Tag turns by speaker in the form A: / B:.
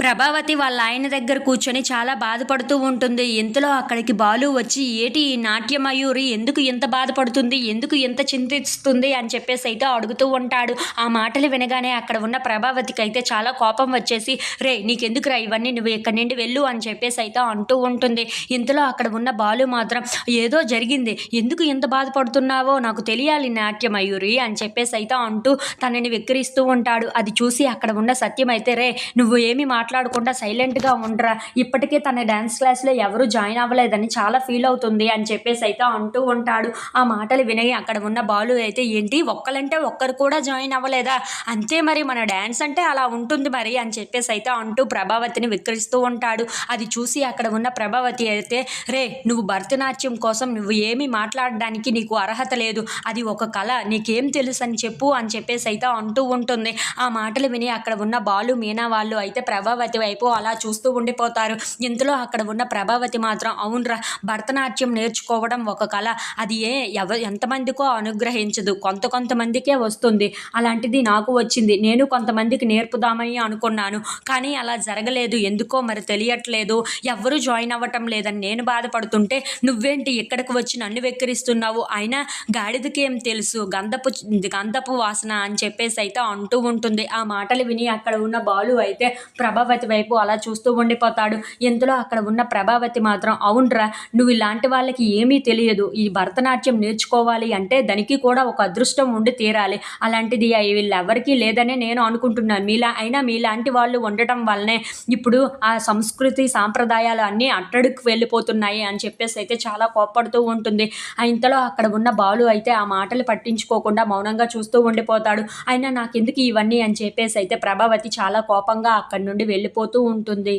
A: ప్రభావతి వాళ్ళ ఆయన దగ్గర కూర్చొని చాలా బాధపడుతూ ఉంటుంది. ఇంతలో అక్కడికి బాలు వచ్చి ఏటి ఈ నాట్యమయూరి ఎందుకు ఇంత బాధపడుతుంది? ఎందుకు ఇంత చింతిస్తుంది? అని చెప్పేసి అయితే అడుగుతూ ఉంటాడు. ఆ మాటలు వినగానే అక్కడ ఉన్న ప్రభావతికి అయితే చాలా కోపం వచ్చేసి రే నీకెందుకురా ఇవన్నీ? నువ్వు ఇక్కడి నుండి వెళ్ళు అని చెప్పేసి అయితే అంటూ ఉంటుంది. ఇంతలో అక్కడ ఉన్న బాలు మాత్రం ఏదో జరిగింది. ఎందుకు ఇంత బాధపడుతున్నావో? నాకు తెలియాలి నాట్యమయూరి అని చెప్పేసి అయితే అంటూ తనని వెక్కిరిస్తూ ఉంటాడు. అది చూసి అక్కడ ఉన్న సత్యం అయితే రే నువ్వు ఏమి మాట్లాడకుండా సైలెంట్గా ఉండరా? ఇప్పటికే తన డ్యాన్స్ క్లాస్లో ఎవరు జాయిన్ అవ్వలేదని చాలా ఫీల్ అవుతుంది అని చెప్పేసి అయితే అంటూ ఉంటాడు. ఆ మాటలు విని అక్కడ ఉన్న బాలు అయితే ఏంటి? ఒక్కలంటే ఒక్కరు కూడా జాయిన్ అవ్వలేదా? అంతే మరి మన డ్యాన్స్ అంటే అలా ఉంటుంది మరి అని చెప్పేసి అయితే అంటూ ప్రభావతిని విక్రిస్తూ ఉంటాడు. అది చూసి అక్కడ ఉన్న ప్రభావతి అయితే రే నువ్వు భరతనాట్యం కోసం నువ్వు ఏమీ మాట్లాడడానికి నీకు అర్హత లేదు. అది ఒక కళ. నీకేం తెలుసు అని చెప్పు అని చెప్పేసి అయితే అంటూ ఉంటుంది. ఆ మాటలు విని అక్కడ ఉన్న బాలు మీనా వాళ్ళు అయితే ప్రభావ ప్రభావతి వైపు అలా చూస్తూ ఉండిపోతారు. ఇంతలో అక్కడ ఉన్న ప్రభావతి మాత్రం అవునరా భరతనాట్యం నేర్చుకోవడం ఒక కళ. అది ఏ ఎవ ఎంతమందికో అనుగ్రహించదు. కొంత కొంతమందికే వస్తుంది. అలాంటిది నాకు వచ్చింది. నేను కొంతమందికి నేర్పుదామని అనుకున్నాను. కానీ అలా జరగలేదు. ఎందుకో మరి తెలియట్లేదు. ఎవ్వరూ జాయిన్ అవ్వటం లేదని నేను బాధపడుతుంటే నువ్వేంటి ఇక్కడికి వచ్చి నన్ను వెక్కిరిస్తున్నావు? అయినా గాడిదకి ఏం తెలుసు? గంధపు గంధపు వాసన అని చెప్పేసి అయితే అంటూ ఉంటుంది. ఆ మాటలు విని అక్కడ ఉన్న బాలు అయితే ప్రభావ ప్రభావతి వైపు అలా చూస్తూ ఉండిపోతాడు. ఇంతలో అక్కడ ఉన్న ప్రభావతి మాత్రం అవునరా నువ్వు ఇలాంటి వాళ్ళకి ఏమీ తెలియదు. ఈ భరతనాట్యం నేర్చుకోవాలి అంటే దానికి కూడా ఒక అదృష్టం ఉండి తీరాలి. అలాంటిది వీళ్ళెవరికీ లేదనే నేను అనుకుంటున్నాను. మీలా అయినా మీలాంటి వాళ్ళు ఉండటం వల్లనే ఇప్పుడు ఆ సంస్కృతి సాంప్రదాయాలు అన్నీ అట్టడికి వెళ్ళిపోతున్నాయి అని చెప్పేసి అయితే చాలా కోప్పడుతూ ఉంటుంది. ఆ ఇంతలో అక్కడ ఉన్న బాలు అయితే ఆ మాటలు పట్టించుకోకుండా మౌనంగా చూస్తూ ఉండిపోతాడు. అయినా నాకెందుకు ఇవన్నీ? అని చెప్పేసి అయితే ప్రభావతి చాలా కోపంగా అక్కడి నుండి వెళ్ళి వెళ్ళిపోతూ ఉంటుంది.